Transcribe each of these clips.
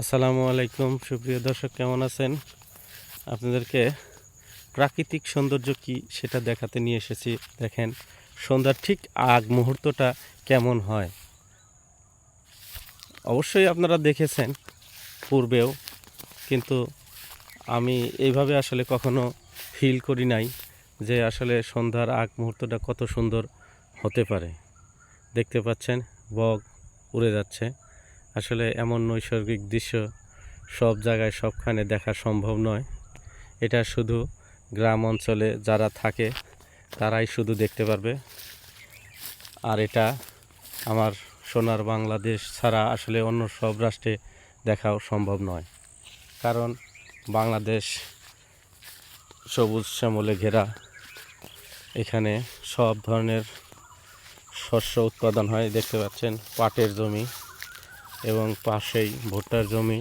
আসসালামু আলাইকুম। সুপ্রিয় দর্শক, কেমন আছেন? আপনাদেরকে প্রাকৃতিক সৌন্দর্য কি সেটা দেখাতে নিয়ে এসেছি। দেখেন, সন্ধ্যার ঠিক আগ মুহূর্তটা কেমন হয়। অবশ্যই আপনারা দেখেছেন পূর্বেও, কিন্তু আমি এইভাবে আসলে কখনো ফিল করি নাই যে আসলে সন্ধ্যার আগ মুহূর্তটা কত সুন্দর হতে পারে। দেখতে পাচ্ছেন বগ উড়ে যাচ্ছে। আসলে এমন নৈসর্গিক দৃশ্য সব জায়গায় সবখানে দেখা সম্ভব নয়। এটা শুধু গ্রাম অঞ্চলে যারা থাকে, তারাই শুধু দেখতে পারবে। আর এটা আমার সোনার বাংলাদেশ ছাড়া আসলে অন্য সব রাষ্ট্রে দেখাও সম্ভব নয়। কারণ বাংলাদেশ সবুজ শ্যামলে ঘেরা। এখানে সব ধরনের শস্য উৎপাদন হয়, দেখতে পাচ্ছেন, পাটের জমি। এবং পাশেই ভুট্টার জমি,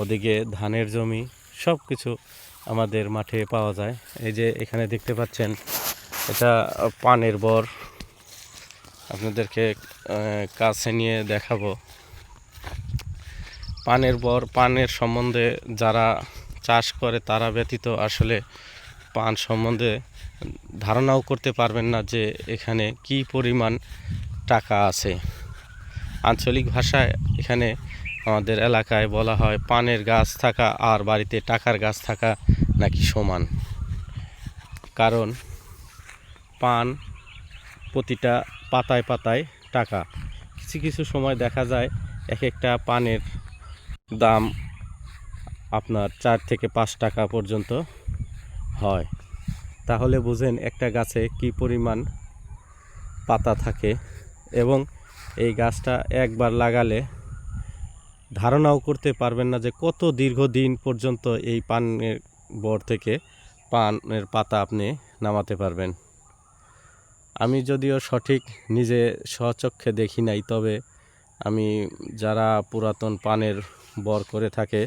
ওদিকে ধানের জমি সব কিছু আমাদের মাঠে পাওয়া যায়। এই যে এখানে দেখতে পাচ্ছেন, এটা পানের বর। আপনাদেরকে কাছে নিয়ে দেখাবো। পানের বর, পানের সম্বন্ধে যারা চাষ করে, তারা ব্যতীত আসলে পান সম্বন্ধে ধারণাও করতে পারবেন না যে এখানে কি পরিমাণ টাকা আছে। আঞ্চলিক ভাষায় এখানে আমাদের এলাকায় বলা হয়, পানের গাছ থাকা আর বাড়িতে টাকার গাছ থাকা নাকি সমান। কারণ পান প্রতিটা পাতায় পাতায় টাকা। কিছু কিছু সময় দেখা যায় এক একটা পানের দাম আপনার চার থেকে পাঁচ টাকা পর্যন্ত হয়। তাহলে বুঝেন একটা গাছে কি পরিমাণ পাতা থাকে এবং এই গাছটা একবার লাগালে ধারণাও করতে পারবেন না যে কত দীর্ঘদিন পর্যন্ত এই পানের বর থেকে পানের পাতা আপনি নামাতে পারবেন। আমি যদিও সঠিক নিজে স্বচক্ষে দেখি নাই, তবে আমি যারা পুরাতন পানের বর করে থাকে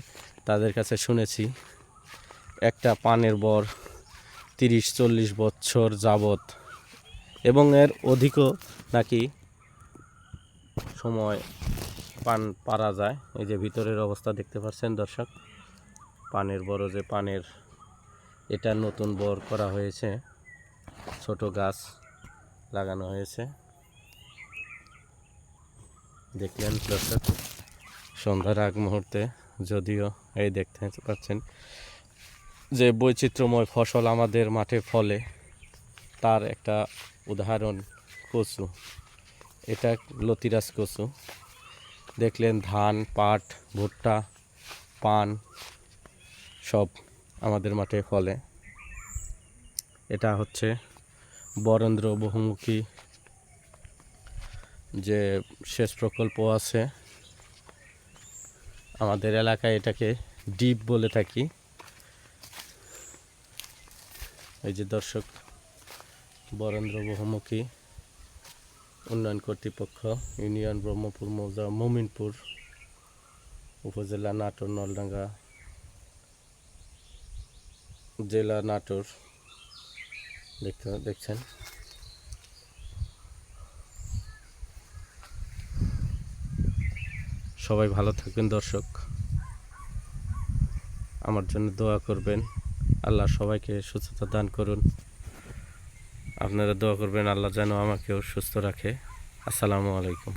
তাদের কাছে শুনেছি, একটা পানের বর তিরিশ চল্লিশ বছর যাবত এবং এর অধিকও নাকি সময় পান পারা যায়। এই যে ভিতরের অবস্থা দেখতে পাচ্ছেন দর্শক। পানের বড় যে পানের এটা নতুন বর করা হয়েছে। ছোট গাছ লাগানো হয়েছে। দেখলেন দর্শক, সন্ধ্যার আগ মুহূর্তে যদিও এই দেখতে পাচ্ছেন যে বৈচিত্র্যময় ফসল আমাদের মাঠে ফলে, তার একটা উদাহরণ কচু এটা লতিরাজ কচু দেখলেন ধান, পাট, ভুট্টা, পান সব আমাদের মাঠে ফলে। এটা হচ্ছে বরেন্দ্র বহুমুখী যে সেচ প্রকল্প আছে। আমাদের এলাকায় এটাকে ডিপ বলে থাকি। এই যে দর্শক, বরেন্দ্র বহুমুখী উন্নয়ন কর্তৃপক্ষ, ইউনিয়ন ব্রহ্মপুর, মৌজা, মমিনপুর, উপজেলা নাটোর, নলডাঙ্গা, জেলা নাটোর, দেখতে দেখছেন। সবাই ভালো থাকবেন দর্শক। আমার জন্য দোয়া করবেন। আল্লাহ সবাইকে সুস্থতা দান করুন। আপনারা দোয়া করবেন আল্লাহ যেন আমাকেও সুস্থ রাখে। আসসালামু আলাইকুম।